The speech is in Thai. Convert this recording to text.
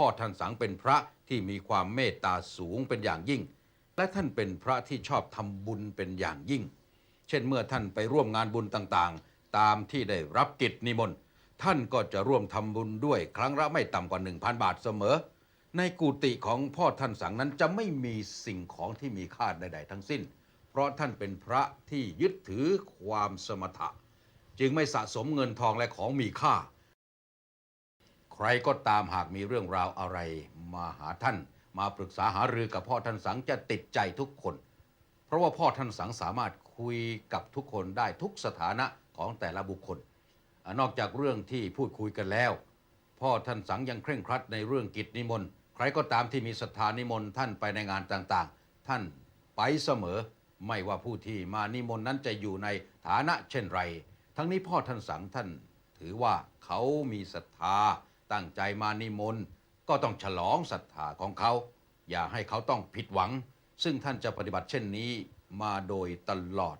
พ่อท่านสังเป็นพระที่มีความเมตตาสูงเป็นอย่างยิ่ง และท่านเป็นพระที่ชอบทำบุญเป็นอย่างยิ่ง เช่นเมื่อท่านไปร่วมงานบุญต่างๆ ตามที่ได้รับกิจนิมนต์ท่านก็จะร่วมทำบุญด้วยครั้งละไม่ต่ำกว่า 1,000 บาทเสมอ ในกุฏิของพ่อท่านสังนั้นจะไม่มีสิ่งของที่มีค่าใด ๆ ทั้งสิ้น เพราะท่านเป็นพระที่ยึดถือความสมถะ จึงไม่สะสมเงินทองและของมีค่า ใครก็ตามหากมีเรื่องราวอะไรมาหาท่าน มาปรึกษาหารือกับพ่อท่านสังจะติดใจทุกคน เพราะว่าพ่อท่านสังสามารถคุยกับทุกคนได้ทุกสถานะของแต่ละบุคคล นอกจากเรื่องที่พูดคุยกันแล้ว พ่อท่านสังยังเคร่งครัดในเรื่องกิจนิมนต์ใครก็ตามที่มีศรัทธานิมนต์ท่านไปในงานต่างๆ ท่านไปเสมอไม่ว่าผู้ที่มานิมนต์นั้นจะอยู่ในฐานะเช่นไร ทั้งนี้พ่อท่านสังท่านถือว่าเขามีศรัทธา ตั้งใจมานิมนต์ก็ต้องฉลองศรัทธาของเขา อย่าให้เขาต้องผิดหวัง ซึ่งท่านจะปฏิบัติเช่นนี้มาโดยตลอด